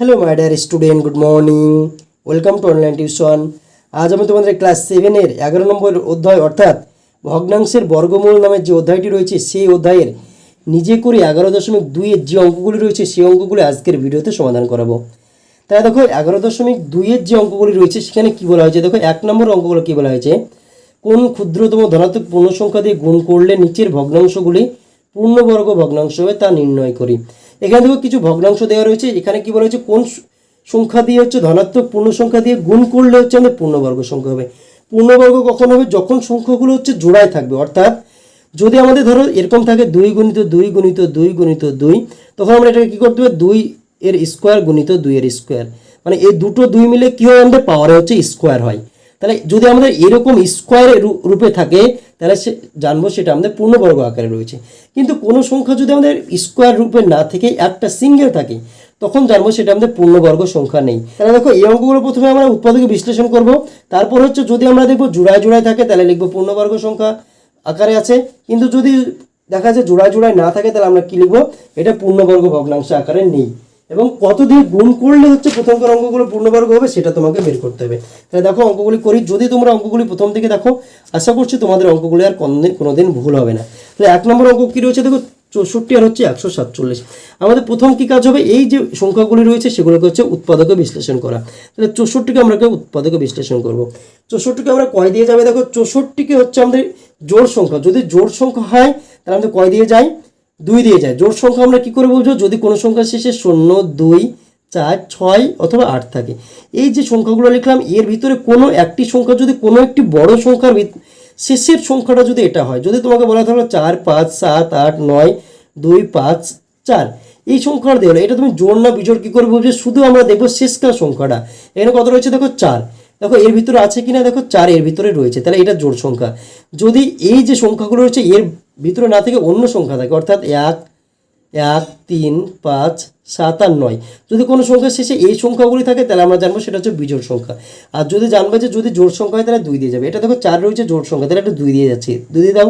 Hello my dear student good morning welcome to online tuition আজ আমি তোমাদের class সেভেনের এগারো নম্বর অধ্যায়, অর্থাৎ ভগ্নাংশের বর্গমূল নামের যে অধ্যায়টি রয়েছে, সেই অধ্যায়ের নিজে করে এগারো দশমিক দুইয়ের যে অঙ্কগুলি রয়েছে, সেই অঙ্কগুলি আজকের ভিডিওতে সমাধান করাবো। তাই দেখো, এগারো দশমিক দুইয়ের যে অঙ্কগুলি রয়েছে, সেখানে কি বলা হয়েছে? দেখো, এক নম্বর অঙ্কগুলো কি বলা হয়েছে? কোন ক্ষুদ্রতম ধনাত্মক পূর্ণ সংখ্যা দিয়ে গুণ করলে নিচের ভগ্নাংশগুলি পূর্ণবর্গ ভগ্নাংশ হবে তা নির্ণয় করি। এখানে দেখো কিছু ভগ্নাংশ দেওয়া রয়েছে। এখানে কি বলা হয়েছে? কোন সংখ্যা দিয়ে হচ্ছে ধনাত্মক পূর্ণ সংখ্যা দিয়ে গুণ করলে হচ্ছে আমাদের পূর্ণবর্গ সংখ্যা হবে। পূর্ণবর্গ কখন হবে? যখন সংখ্যাগুলো হচ্ছে জোড়ায় থাকবে। অর্থাৎ যদি আমাদের ধরো এরকম থাকে দুই গুণিত দুই গুণিত দুই গুণিত দুই, তখন আমরা এটাকে কী করতে হবে? দুই এর স্কোয়ার গুণিত দুই এর স্কোয়ার মানে এই দুটো দুই মিলে কী হয় আমাদের পাওয়ারে হচ্ছে স্কোয়ার হয়। তাহলে যদি আমাদের এরকম স্কোয়ার রূপে থাকে, তাহলে সে, জানব সেটা আমাদের পূর্ণবর্গ আকারে রয়েছে। কিন্তু কোনো সংখ্যা যদি আমাদের স্কোয়ার রূপে না থেকে একটা সিঙ্গেল থাকে, তখন জানব সেটা আমাদের পূর্ণবর্গ সংখ্যা নেই। তাহলে দেখো, এই অঙ্কগুলো প্রথমে আমরা উৎপাদকে বিশ্লেষণ করব। তারপর হচ্ছে যদি আমরা দেখব জোড়ায় জোড়ায় থাকে, তাহলে লিখব পূর্ণবর্গ সংখ্যা আকারে আছে। কিন্তু যদি দেখা যায় জোড়ায় জোড়ায় না থাকে, তাহলে আমরা কি লিখব? এটা পূর্ণবর্গ ভগ্নাংশ আকারে নেই। এবং কত দিয়ে গুণ করলে হচ্ছে প্রথমকার অঙ্কগুলো পূর্ণবর্গ হবে সেটা তোমাকে বের করতে হবে। তাহলে দেখো, অঙ্কগুলি করি। যদি তোমরা অঙ্কগুলি প্রথম থেকে দেখো, আশা করছি তোমাদের অঙ্কগুলি আর কোনোদিন কোনোদিন ভুল হবে না। তাহলে এক নম্বর অঙ্ক কী রয়েছে? দেখো, চৌষট্টি আর হচ্ছে একশো সাতচল্লিশ। আমাদের প্রথম কী কাজ হবে? এই যে সংখ্যাগুলি রয়েছে, সেগুলোকে হচ্ছে উৎপাদকে বিশ্লেষণ করা। তাহলে চৌষট্টিকে আমরা উৎপাদকে বিশ্লেষণ করব। চৌষট্টিকে আমরা কয় দিয়ে যাবে? দেখো, চৌষট্টিকে হচ্ছে আমাদের জোড় সংখ্যা। যদি জোড় সংখ্যা হয়, তাহলে আমাদের কয় দিয়ে যায়? দুই দিয়ে যায়। জোড় সংখ্যা আমরা কি করে বুঝব যদি কোনো সংখ্যা শেষে শূন্য, দুই, চার, ছয় অথবা আট থাকে। এই যে সংখ্যাগুলো লিখলাম, এর ভিতরে কোনো একটি সংখ্যা যদি কোনো একটি বড় সংখ্যার শেষের সংখ্যাটা যদি এটা হয়, যদি তোমাকে বলা থাকল চার, পাঁচ, সাত, আট, নয়, দুই, পাঁচ, চার। এই সংখ্যাটা দেওয়া এটা তুমি জোড় না বিজোড় কী করে বুঝবে শুধু আমরা দেখব শেষকার সংখ্যাটা। এখানে কত রয়েছে? দেখো চার। দেখো এর ভিতরে আছে কিনা? দেখো চার এর ভিতরে রয়েছে। তাহলে এটা জোড় সংখ্যা। যদি এই যে সংখ্যাগুলো রয়েছে, এর ভিতরে না থেকে অন্য সংখ্যা থাকে, অর্থাৎ এক এক, তিন, পাঁচ, সাত আর নয়। যদি কোনো সংখ্যা শেষে এই সংখ্যাগুলি থাকে, তাহলে আমরা জানব সেটা হচ্ছে বিজোড় সংখ্যা। আর যদি জানব যে যদি জোড় সংখ্যা হয়, তাহলে দুই দিয়ে যাবে। এটা দেখো, চার রয়েছে জোড় সংখ্যা, তাহলে একটা দুই দিয়ে যাচ্ছে। দুই দিয়ে দাও,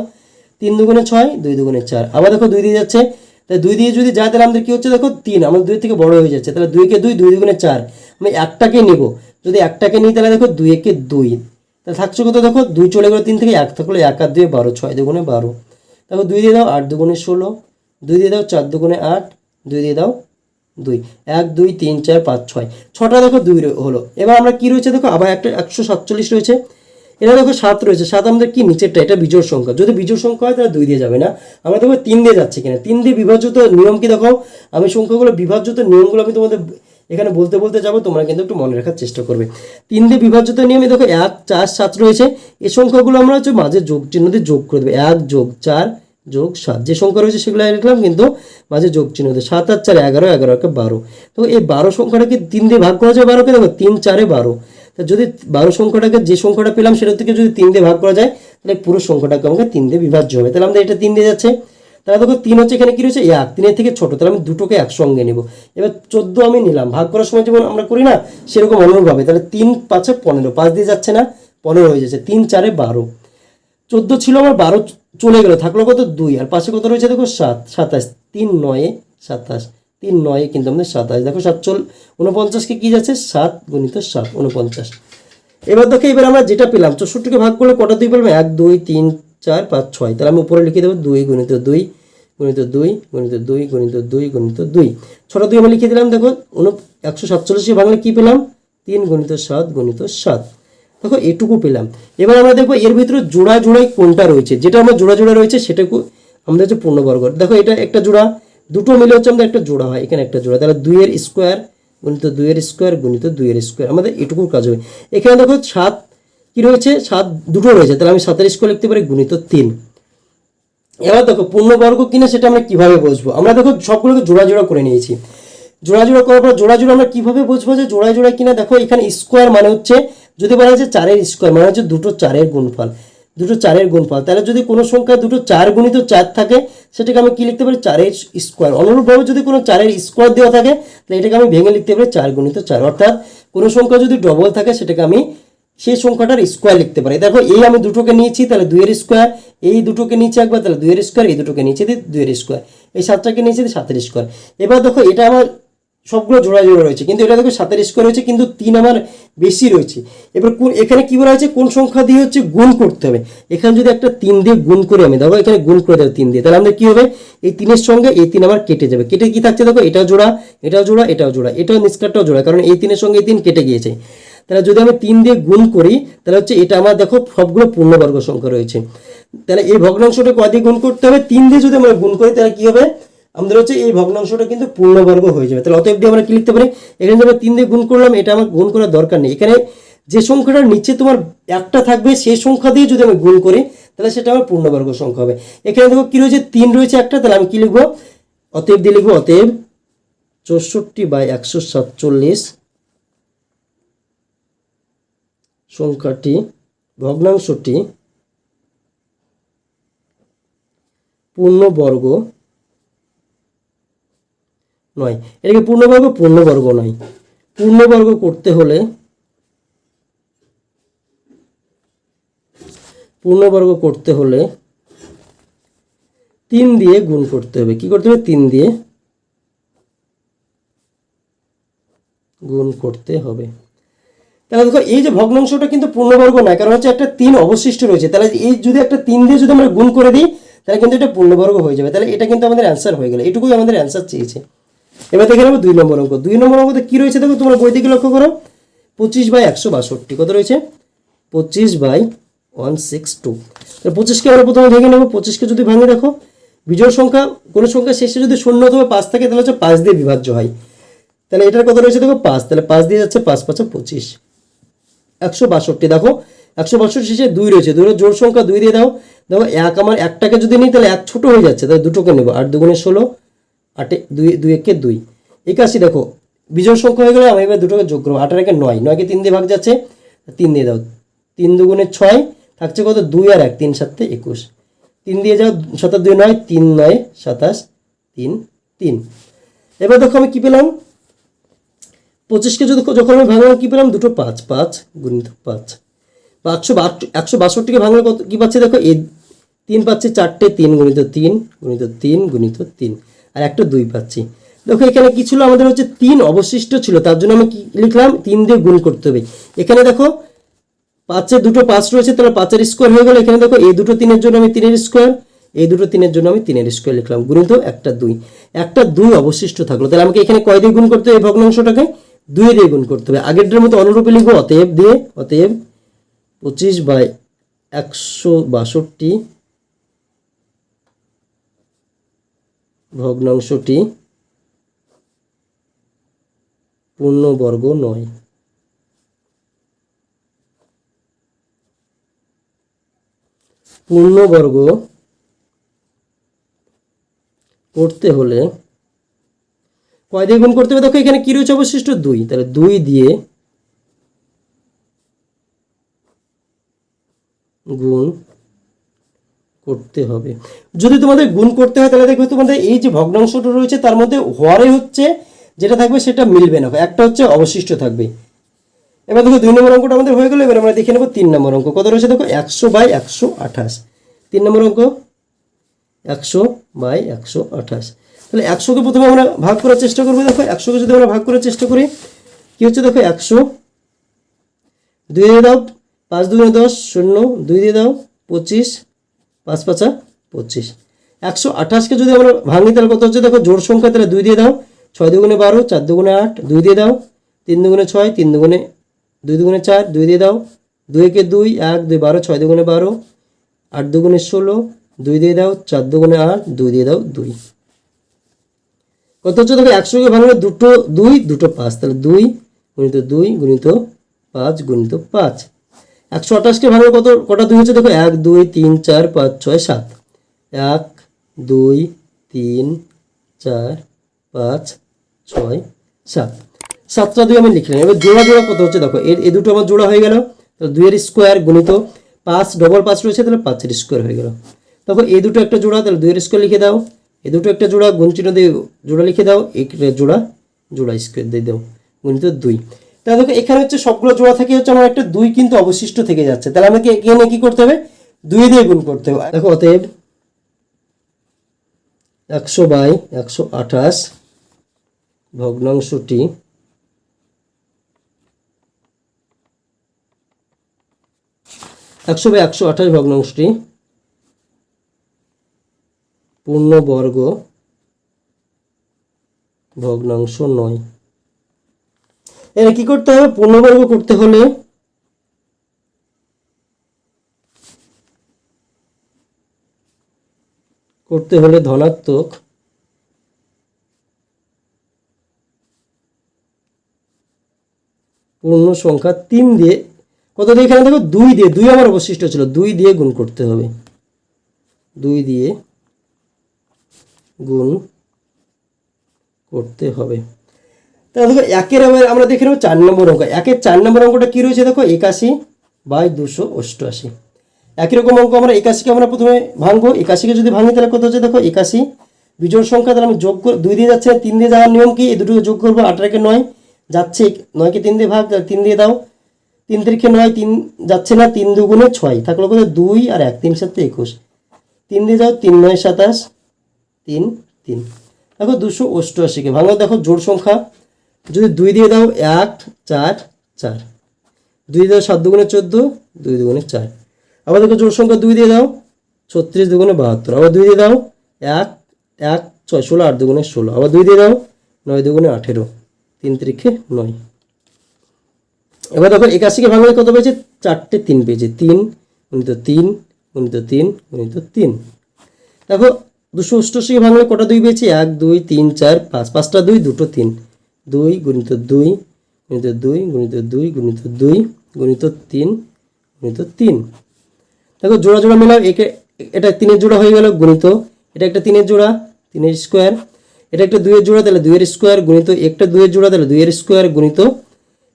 তিন দুগুণে ছয়, দুই দুগুণে চার। আবার দেখো, দুই দিয়ে যাচ্ছে। তাহলে দুই দিয়ে যদি যায়, তাহলে আমাদের কী হচ্ছে, দেখো, তিন। আমাদের দুই থেকে বড় হয়ে যাচ্ছে, তাহলে দুইকে দুই দুই দুগুণে চার। আমি একটাকে নেব। যদি একটাকে নিই, তাহলে দেখো, দুই একে দুই। তাহলে থাকছে কত, দেখো, দুই চলে গেলো তিন থেকে এক, থাকল এক আর দুই, বারো, ছয়, দুগুণে বারো। দেখো দুই দিয়ে দাও আট দুগুণে ষোলো, দুই দিয়ে দাও চার দুগুণে আট, দুই দিয়ে দাও দুই। এক, দুই, তিন, চার, পাঁচ, ছয়। ছটা দেখো দুই হলো। এবার আমরা কি রয়েছে দেখো? আবার একটা একশো সাতচল্লিশ রয়েছে। এটা দেখো সাত রয়েছে। সাত আমাদের কি নিচেরটা? এটা বিজোড় সংখ্যা। যদি বিজোড় সংখ্যা হয় তাহলে দুই দিয়ে যাবে না। আমরা দেখো তিন দিয়ে যাচ্ছে কিনা। তিন দিয়ে বিভাজ্যত নিয়ম কি দেখো আমি সংখ্যাগুলো বিভাজ্যত নিয়মগুলো আমি তোমাদের এখানে বলতে বলতে যাব, তোমরা কিন্তু একটু মনে রাখার চেষ্টা করবে। তিন দিয়ে বিভাজ্যত নিয়মে দেখো এক, চার, সাত রয়েছে। এই সংখ্যাগুলো আমরা হচ্ছে মাঝে যোগ চিহ্ন দিয়ে যোগ করে দেবো। এক যোগ চার যোগ সাত, যে সংখ্যা রয়েছে সেগুলো লিখলাম কিন্তু মাঝে যোগ চিহ্ন দিয়ে সাত আর চার, এগারো এগারো একে বারো। তো এই বারো সংখ্যাটাকে তিন দিয়ে ভাগ করা যায় বারোকে, দেখো তিন, চারে বারো। তা যদি বারো সংখ্যাটাকে যে সংখ্যাটা পেলাম সেটা থেকে যদি তিন দিয়ে ভাগ করা যায়, তাহলে পুরো সংখ্যাটাকে আমাকে তিন দিয়ে বিভাজ্য হবে। তাহলে আমাদের এটা তিন দিয়ে যাচ্ছে। তাহলে দেখো তিন হচ্ছে এখানে কি রয়েছে? এক তিনের থেকে ছোট। তাহলে আমি দুটোকে একসঙ্গে নেব। এবার চোদ্দ আমি নিলাম। ভাগ করার সময় যেমন আমরা করি না, সেরকম অনুরূপভাবে। তাহলে তিন পাঁচে পনেরো। পাঁচ দিয়ে যাচ্ছে না, পনেরো হয়ে যাচ্ছে। তিন চারে বারো। চোদ্দ ছিল আমার, বারো চলে গেল। থাকল কত? দুই। আর পাশে কত রয়েছে? দেখো সাত, সাতাশ। তিন নয়ে, সাতাশ। তিন নয়ে কিন্তু আমাদের সাতাশ। দেখো সাতচল উনপঞ্চাশকে কি যাচ্ছে? সাত গুণিত সাত উনপঞ্চাশ এবার দেখো, এবার আমরা যেটা পেলাম, চৌষট্টিকে ভাগ করলে কটা দুই পেলাম? এক, দুই, তিন, চার, পাঁচ, ছয়। তাহলে আমি উপরে লিখে দেবো দুই গুণিত দুই। গুণিত দুই গুণিত দুই গুণিত দুই গুণিত দুই। ছটা দুই আমি লিখে দিলাম দেখো উন একশো সাতচল্লিশে ভাঙলে কী পেলাম? তিন গুণিত সাত গুণিত সাত। দেখো, এটুকু পেলাম। এবার আমরা দেখব এর ভিতরে জোড়া জোড়ায় কোনটা রয়েছে। যেটা আমার জোড়া জোড়া রয়েছে, সেটাকে আমাদের হচ্ছে পূর্ণবর্গ। দেখো, এটা একটা জোড়া, দুটো মিলে হচ্ছে আমাদের একটা জোড়া হয়, এখানে একটা জোড়া। তাহলে দুইয়ের স্কোয়ার, গুণিত দুইয়ের স্কোয়ার, গুণিত দুইয়ের স্কোয়ার। আমাদের এটুকু কাজ হবে। এখানে দেখো, সাত কি রয়েছে? সাত দুটো রয়েছে। তাহলে আমি সাতের স্কোয়ার লিখতে পারি গুণিত তিন। এবার দেখো, পূর্ণবর্গ কিনা সেটা আমরা কীভাবে বুঝব? আমরা দেখো, সবগুলোকে জোড়া জোড়া করে নিয়েছি। জোড়া জোড়া করার পর জোড়া জোড়া আমরা কীভাবে বুঝব যে জোড়া জোড়া কিনা? দেখো, এখানে স্কোয়ার মানে হচ্ছে, যদি বলা হচ্ছে চারের স্কোয়ার মানে হচ্ছে দুটো চারের গুণফল। দুটো চারের গুণফল। তাহলে যদি কোনো সংখ্যা দুটো চার গুণিত চার থাকে, সেটাকে আমি কি লিখতে পারি? চারের স্কোয়ার অনুরূপভাবে যদি কোনো চারের স্কোয়ার দেওয়া থাকে, তাহলে এটাকে আমি ভেঙে লিখতে পারি চার গুণিত চার। অর্থাৎ কোনো সংখ্যা যদি ডবল থাকে, সেটাকে আমি সেই সংখ্যাটার স্কোয়ার লিখতে পারি। দেখো, এই আমি দুটোকে নিয়েছি, তাহলে দুইয়ের স্কোয়ার এই দুটোকে নিচে একবার, তাহলে দুইয়ের স্কোয়ার এই দুটোকে নিচে দিই দুইয়ের স্কোয়ার এই সাতটাকে নিচে দিই সাতের স্কোয়ার এবার দেখো, এটা আমার সবগুলো জোড়া জোড়া রয়েছে, কিন্তু এটা দেখো সাতের স্কোয়ার রয়েছে, কিন্তু তিন আমার বেশি রয়েছে। এবার কোন, এখানে কি বলা হয়েছে? কোন সংখ্যা দিয়ে হচ্ছে গুণ করতে হবে? এখানে যদি একটা তিন দিয়ে গুণ করে আমি দেখো এখানে গুণ করে দেবো তিন দিয়ে, তাহলে আমাদের কি হবে? এই তিনের সঙ্গে এই তিন আবার কেটে যাবে। কেটে কি থাকছে দেখো? এটাও জোড়া এটাও জোড়া এটাও জোড়া, এটাও নিষ্কারটাও জোড়া, কারণ এই তিনের সঙ্গে এই তিন কেটে গিয়েছে। তাহলে যদি আমি তিন দিয়ে গুণ করি, তাহলে হচ্ছে এটা আমার দেখো সবগুলো পূর্ণবর্গ সংখ্যা রয়েছে। তাহলে এই ভগ্নাংশটা কয় দিয়ে গুণ করতে হবে? তিন দিয়ে যদি আমরা গুণ করি, তাহলে কি হবে? আমাদের হচ্ছে এই ভগ্নাংশটা কিন্তু পূর্ণবর্গ হয়ে যাবে। তাহলে অতএব দিয়ে আমরা কি লিখতে পারি? এখানে আমরা তিন দিয়ে গুণ করলাম, এটা আমার গুণ করার দরকার নেই। এখানে যে সংখ্যাটার নিচে তোমার একটা থাকবে, সেই সংখ্যা দিয়ে যদি আমি গুণ করি, তাহলে সেটা আমার পূর্ণবর্গ সংখ্যা হবে। এখানে দেখো কি রয়েছে? তিন রয়েছে একটা, তাহলে আমি কি লিখব? অতএব দিয়ে লিখব, অতএব চৌষট্টি বাই একশো সাতচল্লিশ সংখ্যাটি, ভগ্নাংশটি পূর্ণবর্গ নয়। এটাকে পূর্ণবর্গ পূর্ণবর্গ নয়। পূর্ণবর্গ করতে হলে পূর্ণবর্গ করতে হলে তিন দিয়ে গুণ করতে হবে। কি করতে হবে? তিন দিয়ে গুণ করতে হবে। তাহলে দেখো, এই যে ভগ্নাংশটা কিন্তু পূর্ণবর্গ নয়, কারণ হচ্ছে একটা তিন অবশিষ্ট রয়েছে। তাহলে এই যদি একটা তিন দিয়ে যদি আমরা গুণ করে দিই, তাহলে কিন্তু এটা পূর্ণবর্গ হয়ে যাবে। তাহলে এটা কিন্তু আমাদের অ্যান্সার হয়ে গেল। এটুকুই আমাদের অ্যান্সার চেয়েছে। এবার দেখে নেব দুই নম্বর অঙ্ক। দুই নম্বর অঙ্কতে কী রয়েছে দেখো, তোমরা বই থেকে লক্ষ্য করো। পঁচিশ বাই একশো বাষট্টি, কত রয়েছে? পঁচিশ বাই ওয়ান সিক্স টু। তাহলে পঁচিশকে আমরা প্রথমে ভেঙে নেব। পঁচিশকে যদি ভাঙে দেখো বিজয় সংখ্যা, কোনো সংখ্যা শেষে যদি শূন্য অথবা পাঁচ থাকে, তাহলে হচ্ছে পাঁচ দিয়ে বিভাজ্য হয়। তাহলে এটার কত রয়েছে দেখো, পাঁচ। তাহলে পাঁচ দিয়ে যাচ্ছে পাঁচ, পাঁচা, পঁচিশ। একশো বাষট্টি, দেখো। একশো বাষট্টি শেষে দুই রয়েছে। দুইয়ের জোড় সংখ্যা দুই দিয়ে দাও। দেখো, এক আমার একটাকে যদি নিই, তাহলে এক ছোটো হয়ে যাচ্ছে। তাহলে দুটোকে নেব। আট দুগুণে ষোলো, আটে দুই দুই একে দুই। একাশি, দেখো বিজয় সংখ্যা হয়ে গেলে আমি এবার দুটোকে যোগ করব। আটের একে নয়। নয়কে তিন দিয়ে ভাগ যাচ্ছে, তিন দিয়ে দাও। তিন দুগুণে ছয় থাকছে কত? দুই আর এক, তিন সাতে একুশ। তিন দিয়ে যাও, সাতাশ দুই নয়, তিন নয়, সাতাশ, তিন তিন। এবার দেখো আমি কী পেলাম? পঁচিশকে যদি যখন আমি ভাঙলাম কী পেলাম? দুটো পাঁচ পাঁচ, গুণিত পাঁচ। বা একশো বাষট্টিকে ভাঙলে কত কী পাচ্ছি দেখো? এই তিন পাচ্ছি চারটে, তিন গুণিত তিন গুণিত তিন গুণিত তিন। আর একটা দুই পাচ্ছি। দেখো, এখানে কি ছিল? আমাদের হচ্ছে তিন অবশিষ্ট ছিল। তার জন্য আমি কি লিখলাম? তিন দিয়ে গুণ করতে হবে। এখানে দেখো পাঁচের দুটো পাঁচ রয়েছে, তাহলে পাঁচের স্কোয়ার হয়ে গেল। এখানে দেখো এই দুটো তিনের জন্য আমি তিনের স্কোয়ার এই দুটো তিনের জন্য আমি তিনের স্কোয়ার লিখলাম। গুণিত একটা দুই। একটা দুই অবশিষ্ট থাকল। তাহলে আমাকে এখানে কয় দিয়ে গুণ করতে হবে এই ভগ্নাংশটাকে? দুই দিয়ে গুণ করতে হবে। আগেরটার মতো অনুরূপে লিখব, অতএব দিয়ে, অতএব পঁচিশ বাই একশো বাষট্টি ভগ্নাংশটি পূর্ণবর্গ নয়। পূর্ণবর্গ করতে হলে কয় দিয়ে গুণ করতে হবে। দেখো এখানে কি রয়েছে অবশিষ্ট? দুই। তাহলে দুই দিয়ে গুণ করতে হবে। যদি তোমাদের গুণ করতে হয়, তাহলে দেখবে তোমাদের এই যে ভগ্নাংশটা রয়েছে, তার মধ্যে হরে হচ্ছে, যেটা থাকবে সেটা মিলবে না। একটা হচ্ছে অবশিষ্ট থাকবে। এবার দেখো দুই নম্বর অঙ্কটা আমাদের হয়ে গেলো। এবার আমরা দেখে নেব তিন নম্বর অঙ্ক। কত রয়েছে দেখো? একশো বাই একশো আঠাশ। তিন নম্বর অঙ্ক? একশো বাই একশো আঠাশ। তাহলে একশোকে প্রথমে আমরা ভাগ করার চেষ্টা করব, দেখো। একশোকে যদি আমরা ভাগ করার চেষ্টা করি, কি হচ্ছে, দেখো, একশো। দুই দিয়ে দাও, পাঁচ দুগুণে দশ, শূন্য। দুই দিয়ে দাও, পঁচিশ। পাঁচ পাঁচা, পঁচিশ। একশো আঠাশকে যদি আমরা ভাঙি তাহলে কত হচ্ছে, দেখো জোর সংখ্যা, তাহলে দুই দিয়ে দাও, ছয় দুগুণে বারো, চার দুগুণে আট, দুই দিয়ে দাও, তিন দুগুণে ছয়, তিন দুগুণে, দুই দুগুণে চার, দুই দিয়ে দাও দুই একে দুই, এক, দুই, বারো, ছয় দুগুণে বারো, আট দুগুণে ষোলো, দুই দিয়ে দাও, চার দুগুণে আট, দুই দিয়ে দাও, দুই। কত হচ্ছে দেখো একশোকে ভাঙলে দুটো দুই, দুটো পাঁচ। তাহলে দুই গুণিত দুই গুণিত পাঁচ গুণিত পাঁচ। একশো আঠাশকে ভাঙলে কত, কটা দুই হচ্ছে? দেখো, এক, দুই, তিন, চার, পাঁচ, ছয়, সাত। এক, দুই, তিন, চার, পাঁচ, ছয়, সাত। সাতটা দুই আমি লিখলাম এবার জোড়া জোড়া কত হচ্ছে? দেখো, এর, এ দুটো আমার জোড়া হয়ে গেল। তাহলে দুইয়ের স্কোয়ার গুণিত পাঁচ ডবল পাঁচ রয়েছে, তাহলে পাঁচের স্কোয়ার হয়ে গেল। দেখো এই দুটো একটা জোড়া, তাহলে দুইয়ের স্কোয়ার লিখে দাও। এই দুটো একটা জোড়া গুণ চিহ্ন দিয়ে জোড়া লিখে দাও একটা জোড়া জোড়া স্কোয়ার দিয়ে দাও, গুণিত দুই। তাহলে দেখো, এখানে হচ্ছে সবগুলো জোড়া থেকে হচ্ছে আমার একটা দুই কিন্তু অবশিষ্ট থেকে যাচ্ছে। তাহলে আমাকে এখানে কি করতে হবে? দুই দিয়ে গুণ করতে হবে। দেখো, অতএব একশো বাই একশো আঠাশ ভগ্নাংশটি একশো বাই একশো আঠাশ ভগ্নাংশটি পূর্ণবর্গ ভগ্নাংশ নয়। এর কি করতে হবে? পূর্ণবর্গ করতে হলে করতে হলে ধনাত্মক পূর্ণ সংখ্যা তিন দিয়ে কত দিয়ে? এখানে দেখো দুই দিয়ে, দুই আমার অবশিষ্ট ছিল, দুই দিয়ে গুণ করতে হবে। দুই দিয়ে গুণ করতে হবে। তাহলে দেখো একের আমরা দেখে নেব চার নম্বর অঙ্ক। একের চার নম্বর অঙ্কটা কী রয়েছে দেখো? একাশি বাই দুশো অষ্টআশি। একই রকম অঙ্ক আমরা একাশিকে আমরা প্রথমে ভাঙবো। একাশিকে যদি ভাঙি তাহলে কত হচ্ছে দেখো? একাশি। বিজোড় সংখ্যা তাহলে আমি যোগ করে দুই দিয়ে যাচ্ছে, তিন দিয়ে যাওয়ার নিয়ম কি? এই দুটো যোগ করব আঠারোকে নয়। যাচ্ছে নয়কে তিন দিয়ে ভাগ তিন দিয়ে দাও। তিন তারিখে নয়, তিন যাচ্ছে না, তিন দুগুণে ছয়। থাকল কত? দুই আর এক, তিন সাথে একুশ। তিন দিয়ে যাও, তিন নয় সাতাশ। তিন তিন। দেখো দুশো অষ্টআশিকে। ভাঙো দেখো জোড় সংখ্যা। যদি দুই দিয়ে দাও, এক, চার চার। দুই দাও সাত দুগুণে চোদ্দ, দুই দুগুণে চার। আবার দেখো জোড় সংখ্যা দুই দিয়ে দাও, ছত্রিশ দুগুণে বাহাত্তর। আবার দুই দিয়ে দাও, এক এক, ছয়, ষোলো, আট দুগুণে ষোলো। আবার দুই দিয়ে দাও, নয় দুগুণে আঠেরো। তিন তারিখে নয়। এবার দেখো একাশিকে ভাঙলে কত পেয়েছে? চারটে তিন পেয়েছে। তিন, গুণিত তিন গুণিত তিন গুণিত তিন। দেখো দুশো অষ্টআশিকে ভাঙলে কটা দুই পেয়েছি এক, দুই, তিন, চার, পাঁচ। পাঁচটা দুই, দুটো তিন। দুই গুণিত দুই গুণিত দুই গুণিত দুই গুণিত দুই, গুণিত তিন গুণিত তিন। দেখো, জোড়া জোড়া মেলাও, একে, এটা তিনের জোড়া হয়ে গেল, গুণিত। এটা একটা তিনের জোড়া, তিনের স্কোয়ার। এটা একটা দুইয়ের জোড়া, তাহলে দুইয়ের স্কোয়ার, গুণিত একটা দুইয়ের জোড়া, তাহলে দুইয়ের স্কোয়ার, গুণিত।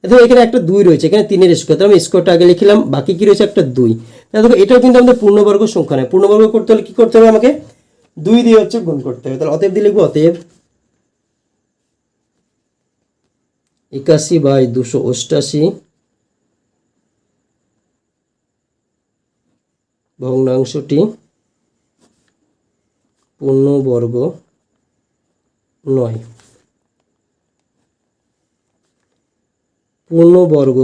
দেখো, এখানে একটা দুই রয়েছে, এখানে তিনের স্কোয়ার। তাহলে আমি স্কোয়ারটা আগে লিখলাম, বাকি কি রয়েছে? একটা দুই। দেখো, এটাও কিন্তু আমাদের পূর্ণবর্গ সংখ্যা নয়। পূর্ণবর্গ করতে হলে কি করতে হবে আমাকে? দুই দিয়ে হচ্ছে গুণ করতে হবে। তাহলে অতএব দিয়ে লিখব, অতএব একাশি বাই দুশো অষ্টাশি ভগ্নাংশটি পূর্ণবর্গ নয়। পূর্ণবর্গ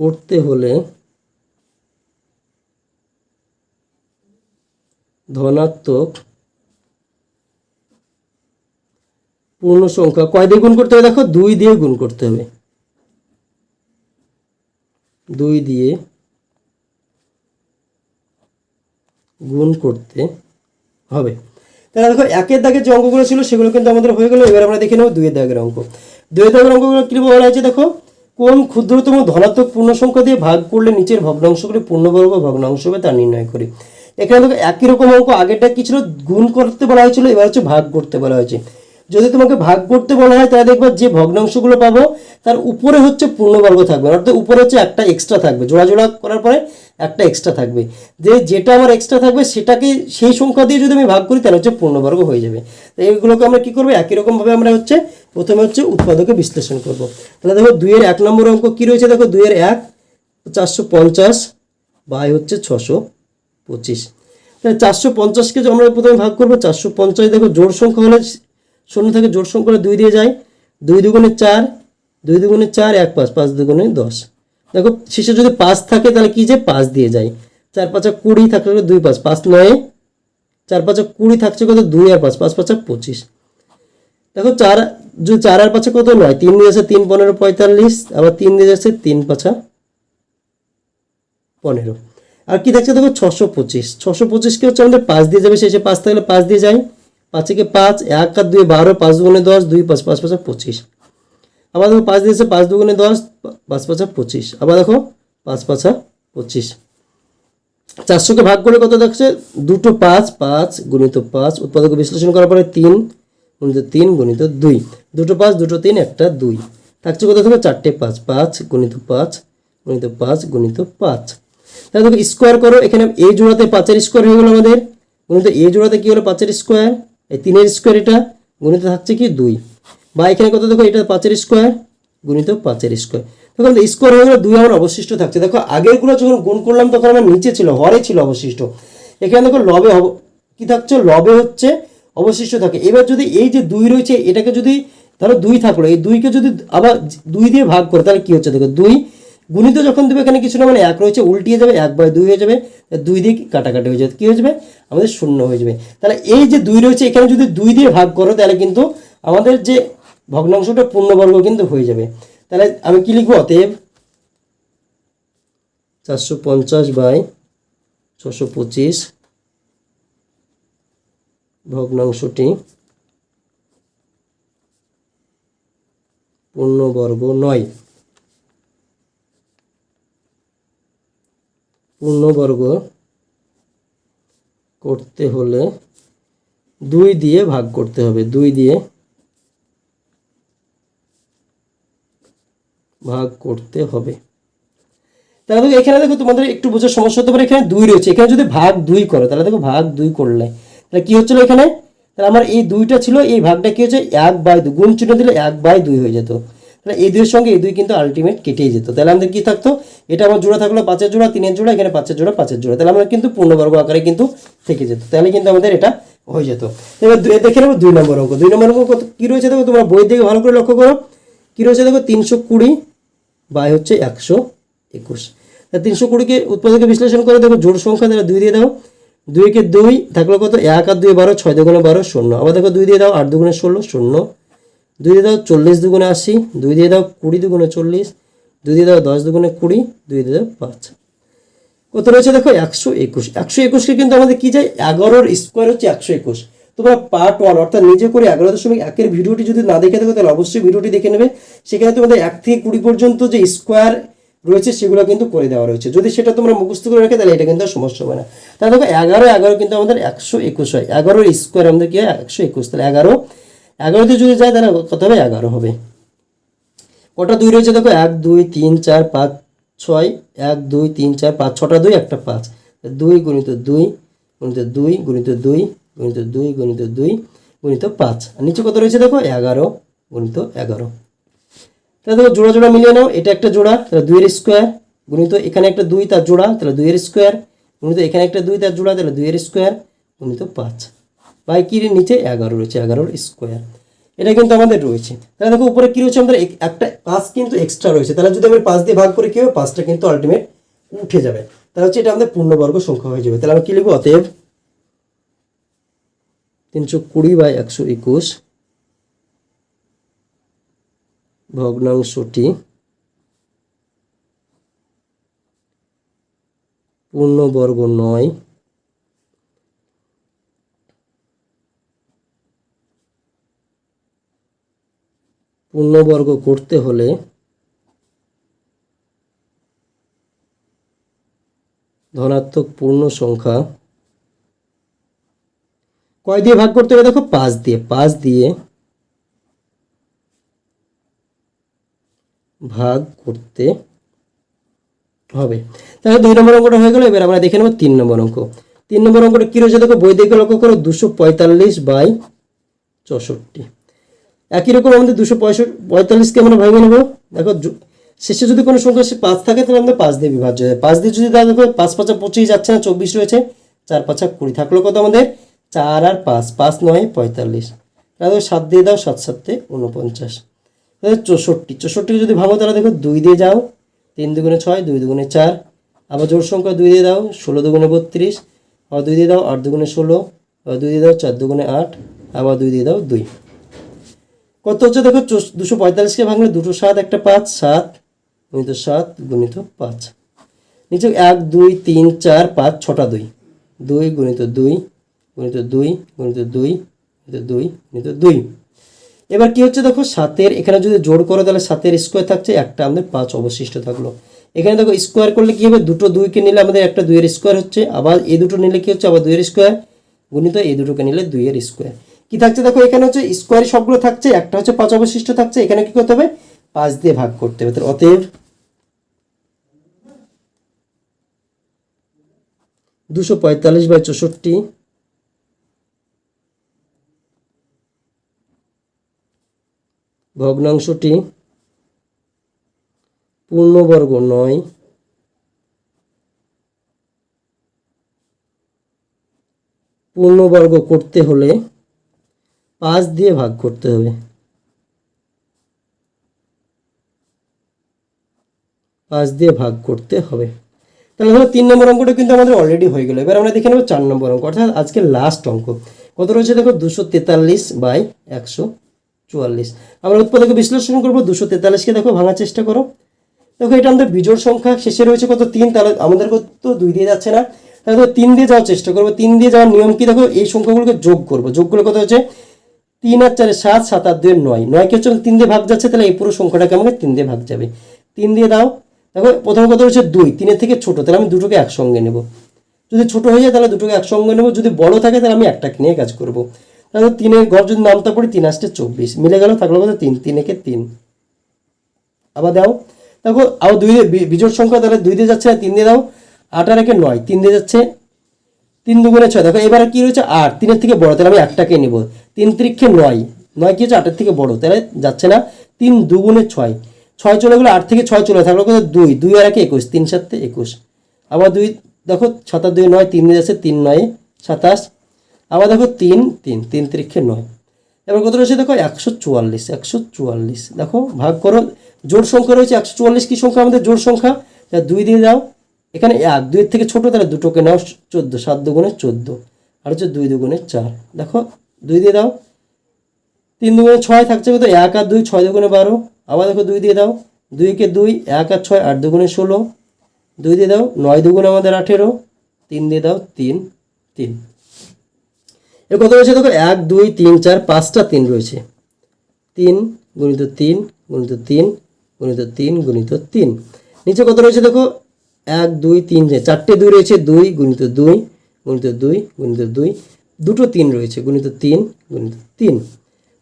করতে হলে ধনাত্মক পূর্ণ সংখ্যা কয় দিয়ে গুণ করতে হবে? দেখো, দুই দিয়ে গুণ করতে হবে। দুই দিয়ে গুণ করতে হবে। তাহলে দেখো, একের দাগের যে অঙ্কগুলো ছিল, সেগুলো কিন্তু আমাদের হয়ে গেল। এবার আমরা দেখে নেব দুইয়ের দাগের অঙ্ক। দুইয়ের দাগের অঙ্কগুলো কি বলা হয়েছে? দেখো, কোন ক্ষুদ্রতম ধনাত্মক পূর্ণ সংখ্যা দিয়ে ভাগ করলে নিচের ভগ্নাংশগুলি পূর্ণবর্গ ভগ্নাংশ হবে তা নির্ণয় করি। এখানে দেখো একই রকম অঙ্ক, আগেরটা কি ছিল? গুণ করতে বলা হয়েছিল, এবার হচ্ছে ভাগ করতে বলা হয়েছে। যদি তোমাকে ভাগ করতে বলা হয়, তাহলে দেখবা যে ভগ্নাংশগুলো পাবো, তার উপরে হচ্ছে পূর্ণবর্গ থাকবে। অর্থাৎ উপরে হচ্ছে একটা এক্সট্রা থাকবে। জোড়া জোড়া করার পরে একটা এক্সট্রা থাকবে। যে যেটা আমার এক্সট্রা থাকবে, সেটাকে সেই সংখ্যা দিয়ে যদি আমি ভাগ করি, তাহলে হচ্ছে পূর্ণবর্গ হয়ে যাবে। তো এইগুলোকে আমরা কি করব? একই রকমভাবে আমরা হচ্ছে প্রথমে হচ্ছে উৎপাদকে বিশ্লেষণ করব। তাহলে দেখো দুইয়ের এক নম্বর অঙ্ক কি রয়েছে? দেখো দুইয়ের এক, চারশো পঞ্চাশ, বাই হচ্ছে ছশো। পঁচিশ। তাহলে চারশো পঞ্চাশকে আমরা প্রথমে ভাগ করব, চারশো পঞ্চাশ দেখো জোড় সংখ্যা হলে শূন্য থেকে জোড় সংখ্যা হলে দুই দিয়ে যায়। দুই দুগুণে চার, দুই দুগুণে চার, এক পাঁচ পাঁচ দুগুণে দশ। দেখো শেষে যদি পাঁচ থাকে তাহলে কি যে পাঁচ দিয়ে যায়। চার পাঁচা কুড়ি থাকলে দুই পাঁচ পাঁচ নয়। চার পাঁচা কুড়ি থাকছে কত? দুই আর পাঁচ পাঁচ পাঁচা পঁচিশ। দেখো চার, যদি চার আর পাঁচা কত নয়? তিন দিয়ে যাচ্ছে তিন, পনেরো, পঁয়তাল্লিশ। আবার তিন দিয়ে যাচ্ছে তিন, পাঁচা, পনেরো। আর কি থাকছে দেখো? ছশো পঁচিশ। ছশো পঁচিশকে হচ্ছে আমাদের পাঁচ দিয়ে যাবে, শেষে পাঁচ থাকলে পাঁচ দিয়ে যায় পাঁচেকে পাঁচ, এক আর দুই বারো, পাঁচ দুগুণে দশ, দুই পাঁচ পাঁচ পাঁচা পঁচিশ। আবার দেখো, পাঁচ দিয়েছে পাঁচ দুগুণে দশ, পাঁচ পাঁচা পঁচিশ। আবার দেখো, পাঁচ পাঁচা পঁচিশ। চারশোকে ভাগ করে কত দেখছে? দুটো পাঁচ পাঁচ গুণিত পাঁচ, উৎপাদক বিশ্লেষণ করার পরে তিন, গুণিত তিন, গুণিত দুই। দুটো পাঁচ, দুটো তিন, একটা দুই। থাকছে কত থেকে চারটে পাঁচ পাঁচ গুণিত পাঁচ গুণিত পাঁচ গুণিত পাঁচ। তাহলে দেখো স্কোয়ার করো, এখানে এই জোড়াতে পাঁচের স্কোয়ার হয়ে গেলো আমাদের। গুণিত এই জোড়াতে কি হলো পাঁচের স্কোয়ার এই তিনের স্কোয়ার এটা, গুণিত থাকছে কি দুই। বা এখানে কত দেখো, এটা পাঁচের স্কোয়ার গুণিত পাঁচের স্কোয়ার দেখো স্কোয়ার হয়ে গেলো দুই, আমার অবশিষ্ট থাকছে। দেখো আগেরগুলো যখন গুণ করলাম, তখন আমার নিচে ছিল, হরে ছিল অবশিষ্ট। এখানে দেখো লবে অব- কি থাকছে? লবে হচ্ছে অবশিষ্ট থাকে। এবার যদি এই যে দুই রয়েছে, এটাকে যদি ধরো দুই থাকল। এই দুইকে যদি আবার দুই দিয়ে ভাগ করে, তাহলে কি হচ্ছে? দেখো দুই গুণিত যখন দেবে, এখানে কিছু না মানে এক রয়েছে, উল্টিয়ে যাবে, এক বাই দুই হয়ে যাবে দুই দিয়ে কাটাকাটি হয়ে যাবে। কী হয়ে যাবে? আমাদের শূন্য হয়ে যাবে। তাহলে এই যে দুই রয়েছে, এখানে যদি দুই দিয়ে ভাগ করো, তাহলে কিন্তু আমাদের যে ভগ্নাংশটা পূর্ণবর্গ কিন্তু হয়ে যাবে। তাহলে আমি কি লিখব? অতএব চারশো পঞ্চাশ বাই ছশো পঁচিশ ভগ্নাংশটি পূর্ণবর্গ নয়। পূর্ণবর্গ করতে হলে দুই দিয়ে ভাগ করতে হবে। দুই দিয়ে ভাগ করতে হবে। তাহলে দেখো, এখানে দেখো তোমাদের একটু বোঝার সমস্যা হতে পারে। এখানে দুই রয়েছে। এখানে যদি ভাগ দুই করো, তাহলে দেখো ভাগ দুই করলে। তাহলে কি হচ্ছিল এখানে? তাহলে আমার এই দুইটা ছিল, এই ভাগটা কি হচ্ছে এক বাই দুই। গুণ চিহ্ন দিলে এক বাই দুই হয়ে যেত। এই দুইয়ের সঙ্গে এই দুই কিন্তু আলটিমেট কেটেই যেত। তাহলে আমাদের কি থাকতো? এটা আমার জোড়া থাকল পাঁচের জোড়া, তিনের জোড়া, এখানে পাঁচের জোড়া পাঁচের জোড়া। তাহলে আমরা কিন্তু পূর্ণবর্গ আকারে কিন্তু থেকে যেত। তাহলে কিন্তু আমাদের এটা হয়ে যেত। এবার দেখে নেব দুই নম্বর অঙ্ক। দুই নম্বর অঙ্ক কত কী রয়েছে দেখো? তোমরা বই থেকে ভালো করে লক্ষ্য করো। কী রয়েছে দেখো? তিনশো কুড়ি বাই হচ্ছে একশো একুশ। তিনশো কুড়িকে উৎপাদকে বিশ্লেষণ করে দেখো, জোড় সংখ্যা তাহলে দুই দিয়ে দাও। দুইকে দুই থাকল কত? এক আর দুই বারো, ছয় দুগুণে বারো, শূন্য। আবার দেখো দুই দিয়ে দাও, আট দুগুণে ষোলো, শূন্য। দুই দিয়ে দাও চল্লিশ দুগুণে আশি, দুই দিয়ে দাও কুড়ি দুগুণে চল্লিশ, দুই দিয়ে দাও দশ দুগুণে কুড়ি, দুই দিয়ে দাও পাঁচ। কত রয়েছে দেখো? একশো একুশ। একশো একুশকে কিন্তু আমাদের কি যায়? এগারোর স্কোয়ার হচ্ছে একশো একুশ। তোমরা পার্ট ওয়ান অর্থাৎ নিজে করে এগারো দশমিক একের ভিডিওটি যদি না দেখে থাকো, তাহলে অবশ্যই ভিডিওটি দেখে নেবে। সেখানে তোমাদের এক থেকে কুড়ি পর্যন্ত যে স্কোয়ার রয়েছে, সেগুলো কিন্তু করে দেওয়া রয়েছে। যদি সেটা তোমরা মুখস্থ করে রাখে, তাহলে এটা কিন্তু সমস্যা হবে না। তাহলে দেখো, এগারো এগারো কিন্তু আমাদের একশো একুশ হয়। এগারোর স্কোয়ার আমাদের কি হয়? একশো একুশ। তাহলে এগারো এগারোতে যদি যায়, তাহলে কত হবে? এগারো হবে। কটা দুই রয়েছে দেখো, এক, দুই, তিন, চার, পাঁচ, ছয়, এক, দুই, তিন, চার, পাঁচ, ছটা দুই, একটা পাঁচ। দুই গুণিত দুই গুণিত দুই গুণিত দুই গুণিত দুই গুণিত দুই, গুণিত পাঁচ। আর নিচে কত রয়েছে দেখো? এগারো, গুণিত এগারো। তাহলে দেখো, জোড়া জোড়া মিলিয়ে নাও। এটা একটা জোড়া, তাহলে দুইয়ের স্কোয়ার। গুণিত এখানে একটা দুই, তার জোড়া, তাহলে দুইয়ের স্কোয়ার। গুণিত এখানে একটা দুই, তার জোড়া, তাহলে দুইয়ের স্কোয়ার। গুণিত পাঁচ। বাই কির নিচে এগারো রয়েছে এগারোর স্কোয়ার এটা কিন্তু আমাদের রয়েছে। তাহলে দেখো, উপরে কি রয়েছে আমাদের? একটা পাঁচ কিন্তু এক্সট্রা রয়েছে। তাহলে যদি আমরা পাঁচ দিয়ে ভাগ করে, কি হবে? পাঁচটা কিন্তু আলটিমেট উঠে যাবে। তাহলে হচ্ছে এটা আমাদের পূর্ণবর্গ সংখ্যা হয়ে যাবে। তাহলে আমরা কি লিখব? অতএব তিনশো কুড়ি বাই একশো একুশ ভগ্নাংশটি পূর্ণবর্গ নয়। পূর্ণবর্গ করতে হলে ধনাত্মক পূর্ণ সংখ্যা কয় দিয়ে ভাগ করতে হবে? দেখো, পাঁচ দিয়ে। পাঁচ দিয়ে ভাগ করতে হবে। তাহলে দুই নম্বর অঙ্কটা হয়ে গেল। এবার আমরা দেখে নেব তিন নম্বর অঙ্ক। তিন নম্বর অঙ্কটা কী রয়েছে? দেখো, বই লক্ষ্য করো, দুশো পঁয়তাল্লিশ বাই চৌষট্টি। একই রকম আমাদের দুশো পঁয়ষট্টি পঁয়তাল্লিশকে আমরা ভেঙে নেব। দেখো শেষে যদি কোনো সংখ্যা সে পাঁচ থাকে, তাহলে আমাদের পাঁচ দিয়ে বিভাজ্য হয় পাঁচ দিয়ে যদি দেখো, পাঁচ পাঁচা পঁচিশ যাচ্ছে না, চব্বিশ রয়েছে। চার পাঁচা কুড়ি থাকল কত আমাদের? চার আর পাঁচ পাঁচ নয়, পঁয়তাল্লিশ। তাহলে সাত দিয়ে দাও, সাত সাতে উনপঞ্চাশ চৌষট্টি, চৌষট্টিকে যদি ভাবো তাহলে দেখো, দুই দিয়ে যাও। তিন দুগুণে ছয়, দুই দুগুণে চার। আবার জোর সংখ্যা দুই দিয়ে দাও, ষোলো দুগুণে বত্রিশ। আবার দুই দিয়ে দাও, আট দুগুণে ষোলো। আবার দুই দিয়ে দাও, চার দুগুণে আট। আবার দুই দিয়ে দাও, দুই। কত হচ্ছে? দেখো দুশো পঁয়তাল্লিশকে ভাঙলে দুটো সাত, একটা পাঁচ, সাত গুণিত সাত গুণিত পাঁচ। নিচে এক, দুই, তিন, চার, পাঁচ, ছটা দুই। দুই গুণিত দুই গুণিত দুই গুণিত দুই গুণিত দুই গুণিত দুই। এবার কি হচ্ছে? দেখো, সাতের, এখানে যদি জোর করো, তাহলে সাতের স্কোয়ার থাকছে, একটা আমাদের পাঁচ অবশিষ্ট থাকল। এখানে দেখো, স্কোয়ার করলে কী হবে? দুটো দুইকে নিলে আমাদের একটা দুইয়ের স্কোয়ার হচ্ছে, আবার এ দুটো নিলে কী হচ্ছে? আবার দুইয়ের স্কোয়ার, গুণিত এই দুটোকে নিলে দুইয়ের স্কোয়ার। কি থাকছে? দেখো, এখানে হচ্ছে স্কোয়ার সবগুলো থাকছে, একটা হচ্ছে পাঁচ অবশিষ্ট থাকছে, এখানে কি করতে হবে? পাঁচ দিয়ে ভাগ করতে হবে। অতএব দুশো পঁয়তাল্লিশ বাই চৌষট্টি ভগ্নাংশটি পূর্ণবর্গ নয়। পূর্ণবর্গ করতে হলে পাঁচ দিয়ে ভাগ করতে হবে। পাঁচ দিয়ে ভাগ করতে হবে। তাহলে ধরো তিন নম্বর অঙ্কটা কিন্তু আমাদের অলরেডি হয়ে গেলো। এবার আমরা দেখে নেব চার নম্বর অঙ্ক, অর্থাৎ আজকে লাস্ট অঙ্ক। কত রয়েছে দেখো? দুশো তেতাল্লিশ বাই একশো চুয়াল্লিশ। আমরা উৎপাদকে বিশ্লেষণ করব। দুশো তেতাল্লিশকে দেখো, ভাঙার চেষ্টা করো। দেখো, এটা আমাদের বিজোড় সংখ্যা। শেষে রয়েছে কত? তিন। তাহলে আমাদের তো দুই দিয়ে যাচ্ছে না। তাহলে তিন দিয়ে যাওয়ার চেষ্টা করব। তিন দিয়ে যাওয়ার নিয়ম কি? দেখো, এই সংখ্যাগুলোকে যোগ করব। যোগ করলে কত হচ্ছে? তিন আর চারে সাত সাত আর দুই নয়। নয়কে হচ্ছে তিন দিয়ে ভাগ যাচ্ছে, তাহলে এই পুরো সংখ্যাটাকে আমাকে তিন দিয়ে ভাগ যাবে। তিন দিয়ে দাও। দেখো, প্রথম কথা হচ্ছে দুই। তিনের থেকে ছোটো, তাহলে আমি দুটোকে একসঙ্গে নেব। যদি ছোট হয়ে যায়, তাহলে দুটোকে একসঙ্গে নেব। যদি বড় থাকে, তাহলে আমি একটাকে নিয়ে কাজ করব। তাহলে তিনের ঘর যদি নামতে পড়ি, তিন আসতে চব্বিশ। মিলে গেল, থাকল কত? তিন। তিনেকে তিন। আবার দাও। দেখো আবার দুই দিয়ে বিজোড় সংখ্যা, তাহলে দুই দিয়ে যাচ্ছে তিন দিয়ে দাও। আট আর একে নয়। তিন দিয়ে যাচ্ছে তিন দুগুণে ছয়। দেখো, এবারে কি রয়েছে? আট। তিনের থেকে বড়, তাহলে আমি একটাকে নেব। তিন ত্রিক্ষে নয়। নয় কি হচ্ছে? আটের থেকে বড়, তাহলে যাচ্ছে না। তিন দুগুণে ছয়। ছয় চলে গেলো আট থেকে ছয় চলে থাকল কত? দুই। দুই আর একে একুশ। তিন সাতে একুশ। আবার দুই, দেখো ছতা দুই নয়, তিন যাচ্ছে তিন নয়, সাতাশ। আবার দেখো, তিন তিন। তিন ত্রিক্ষে নয়। এবার কত রয়েছে? দেখো, একশো চুয়াল্লিশ একশো চুয়াল্লিশ। দেখো, ভাগ করো। জোড় সংখ্যা রয়েছে একশো চুয়াল্লিশ। কি সংখ্যা? আমাদের জোড় সংখ্যা। তা দুই দিয়ে দাও এখানে এক দুইয়ের থেকে ছোটো তাহলে দুটোকে নাও চোদ্দ, সাত দুগুণে চোদ্দ। আর হচ্ছে দুই দুগুণে চার। দেখো, দুই দিয়ে দাও। তিন দুগুণে ছয় থাকছে কত? এক আর দুই, ছয় দুগুণে বারো। আবার দেখো, দুই দিয়ে দাও। দুইকে দুই, এক আর ছয়, আট দুগুণে ষোলো। দুই দিয়ে দাও, নয় দুগুণে আমাদের আঠেরো। তিন দিয়ে দাও, তিন তিন। এর কত রয়েছে দেখো? এক, দুই, তিন, চার, পাঁচটা তিন রয়েছে। তিন গুণিত তিন গুণিত তিন গুণিত তিন গুণিত তিন। নিচে কত রয়েছে দেখো? এক, দুই, তিন যে চারটে দুই রয়েছে, দুই গুণিত দুই গুণিত দুই গুণিত দুই, দুটো তিন রয়েছে, গুণিত তিন গুণিত তিন।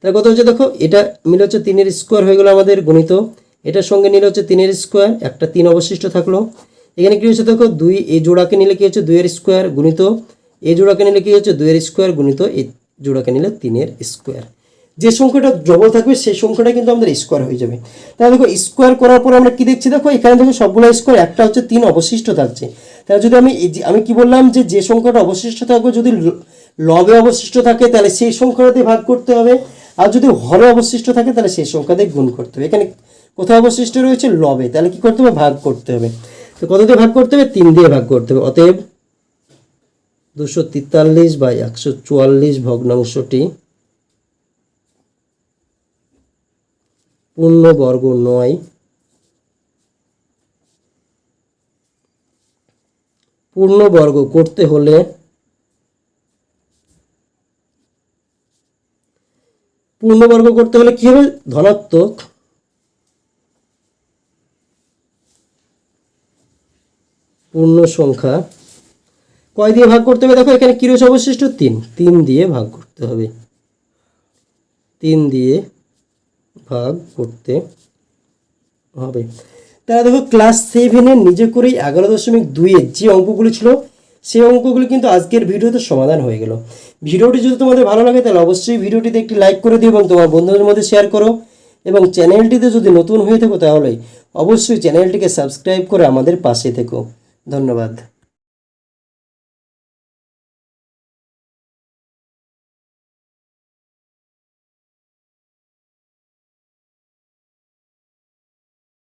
তার কত হচ্ছে, দেখো, এটা মিলে হচ্ছে তিনের স্কোয়ার হয়ে গেলো আমাদের গুণিত। এটার সঙ্গে নিলে হচ্ছে তিনের স্কোয়ার একটা তিন অবশিষ্ট থাকল। এখানে কী হচ্ছে দেখো, দুই, এই জোড়াকে নিলে কি হচ্ছে দুইয়ের স্কোয়ার গুণিত। এই জোড়াকে নিলে কি হচ্ছে দুইয়ের স্কোয়ার গুণিত, এই জোড়াকে নিলে তিনের স্কোয়ার যে সংখ্যাটা ডবল থাকবে, সেই সংখ্যাটা কিন্তু আমাদের স্কোয়ার হয়ে যাবে। তাহলে দেখো স্কোয়ার করার পর আমরা কি দেখছি? দেখো, এখানে দেখো সবগুলো স্কোয়ার একটা হচ্ছে তিন অবশিষ্ট থাকছে। তাহলে যদি আমি আমি কি বললাম যে যে সংখ্যাটা অবশিষ্ট থাকবে, যদি লবে অবশিষ্ট থাকে, তাহলে সেই সংখ্যাটাতে ভাগ করতে হবে। আর যদি হরে অবশিষ্ট থাকে, তাহলে সেই সংখ্যা দিয়ে গুণ করতে হবে। এখানে কোথায় অবশিষ্ট রয়েছে? লবে তাহলে কি করতে হবে? ভাগ করতে হবে। তো কত দিয়ে ভাগ করতে হবে? তিন দিয়ে ভাগ করতে হবে। অতএব দুশো তেতাল্লিশ বাই একশো চুয়াল্লিশ ভগ্নাংশটি পূর্ণবর্গ নয়। পূর্ণবর্গ করতে হলে পূর্ণবর্গ করতে হলে কি হবে? ধনাত্মক। পূর্ণ সংখ্যা কয় দিয়ে ভাগ করতে হবে? দেখো এখানে কি রয়েছে? অবশিষ্ট তিন। তিন দিয়ে ভাগ করতে হবে। তিন দিয়ে ভাগ করতে হবে। তাহলে দেখো ক্লাস সেভেনের নিজে করেই এগারো দশমিক দুইয়ের যে অঙ্কগুলো ছিল, সেই অঙ্কগুলো কিন্তু আজকের ভিডিওতে সমাধান হয়ে গেল। ভিডিওটি যদি তোমাদের ভালো লাগে, তাহলে অবশ্যই ভিডিওটিতে একটি লাইক করে দিও এবং তোমার বন্ধুদের মধ্যে শেয়ার করো। এবং চ্যানেলটিতে যদি নতুন হয়ে থাকো, তাহলে অবশ্যই চ্যানেলটিকে সাবস্ক্রাইব করে আমাদের পাশে থেকো। ধন্যবাদ।